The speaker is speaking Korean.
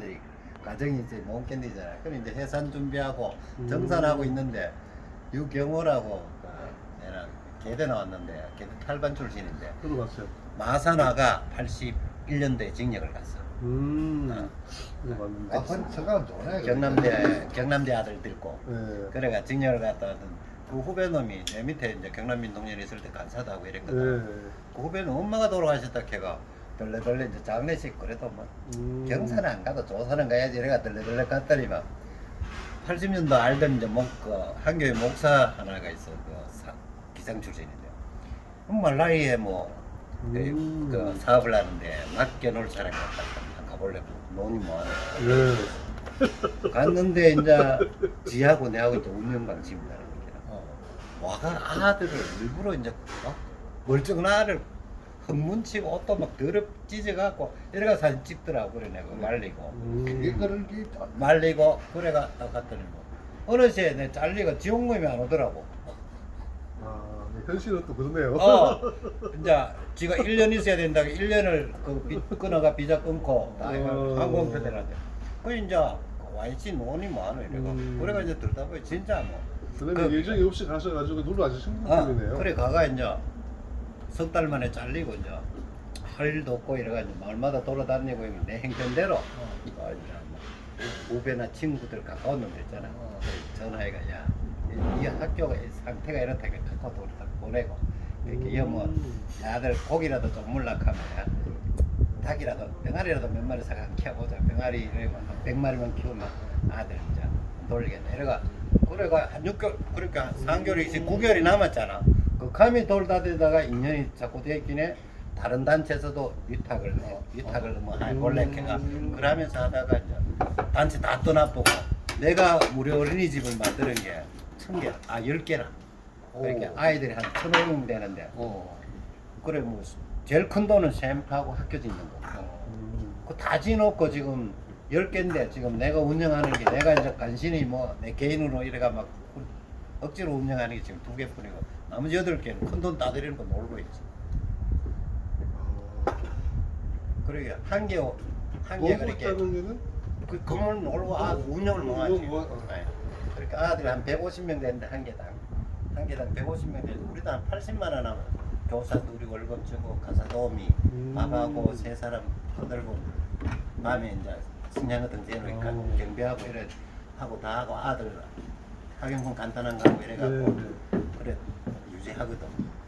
사람들이 가정이 이제 못 견디잖아요. 그래 이제 해산 준비하고 음. 정산하고 있는데 유경호라고 그 내가 계대 나왔는데 계대 탈반 출신인데 들어봤어요. 마산화가 81년도에 징역을 갔어. 음. 어. 이거 봤는데. 아, 번 생각은 좋네. 경남대 경남대 아들 들고 네. 그래가 징역을 갔다 하던 그 후배 놈이 내 밑에 이제 경남민동년 있을 때 간사도 하고 이랬거든. 네. 그 후배는 엄마가 돌아가셨다 걔가 덜레덜레 이제 장례식 그래도 뭐 음. 경사는 안 가도 조사는 가야지 이래가 덜레덜레 갔더니만 80년도 알던 이제 목, 그 한교회 목사 하나가 있어 그 사, 기장 출신인데 정말 나이에 뭐 그, 음. 그 사업을 하는데 맡겨놓을 사람이 없다 가볼래 논이 뭐하는 네. 갔는데 이제 지하고 내하고 이제 운영 방침이라는 거잖아 어. 와가 아들을 일부러 이제 어? 멀쩡한 아를 흙문치고 옷도 막 더럽 찢어갖고 이래가 사진 찍더라고 그래 내가 말리고 이게 음. 있다. 말리고 그래가 딱 갔더니 뭐 어느 시에 내 잘리가 지옥모임이 안 오더라고 아, 네, 현실은 또 그러네요. 어 이제 지가 1년 있어야 된다고 1년을 그 비, 끊어가 비자 끊고 다 어. 항공표대한테 그 이제 YC 논이 뭐하노 이래가 음. 그래가 이제 들다 보니 진짜 뭐 그러면 그- 예정이 없이 가셔가지고 놀러 와주신 어, 분이네요. 그래 가가 이제 석 달 만에 잘리고 이제 할 일도 없고 이래가지고 마을마다 돌아다니고 이내 행편대로 어, 이제 뭐 후배나 친구들 가까운 놈들 있잖아. 어. 전화해가 야, 이, 이 학교가 이 상태가 이렇다니까 갖고 돈 보내고 이렇게 여뭐 음. 아들 고기라도 좀 물락하면 야, 닭이라도 병아리라도 몇 마리 사가 키워보자. 병아리 이러면 한 100마리만 키우면 아들 이제 돌리겠네. 이래가 그래가 한 6개월 그러니까 한 3개월이 이제 9개월이 남았잖아 그 감이 돌다 되다가 인연이 자꾸 되었긴 해 다른 단체에서도 위탁을 해 위탁을 뭐한 원래 걔가 그러면서 하다가 이제 단체 다 떠나보고 내가 무료 어린이집을 만드는 게 천 개, 아, 열 개나. 그러니까 오. 아이들이 한 천오백 명 되는데, 어. 그래, 뭐, 제일 큰 돈은 샘프하고 학교 짓는 거. 어. 음. 그다 지놓고 지금 열 개인데, 지금 내가 운영하는 게, 내가 이제 간신히 뭐, 내 개인으로 이래가 막, 억지로 운영하는 게 지금 두 개뿐이고, 나머지 여덟 개는 큰 돈 따드리는 거 놀고 있지. 그러게, 한 개, 한 개, 그렇게. 있다는 게는 그 건물 놀고 아 운영을 뭐 하지. 뭐, 뭐, 네. 그러니까 아들이 한 150명 되는데 한 개당 한 개당 150명 되는데 우리도 한 80만 원 하면 교사도 우리 월급 주고 가사 도우미 음. 밥하고 세 사람 거들고 밤에 이제 거 재놓으니까 어. 경비하고 이래 하고 다 하고 아들 학용품 간단한 거 하고 이래갖고 네, 그래 유지하거든.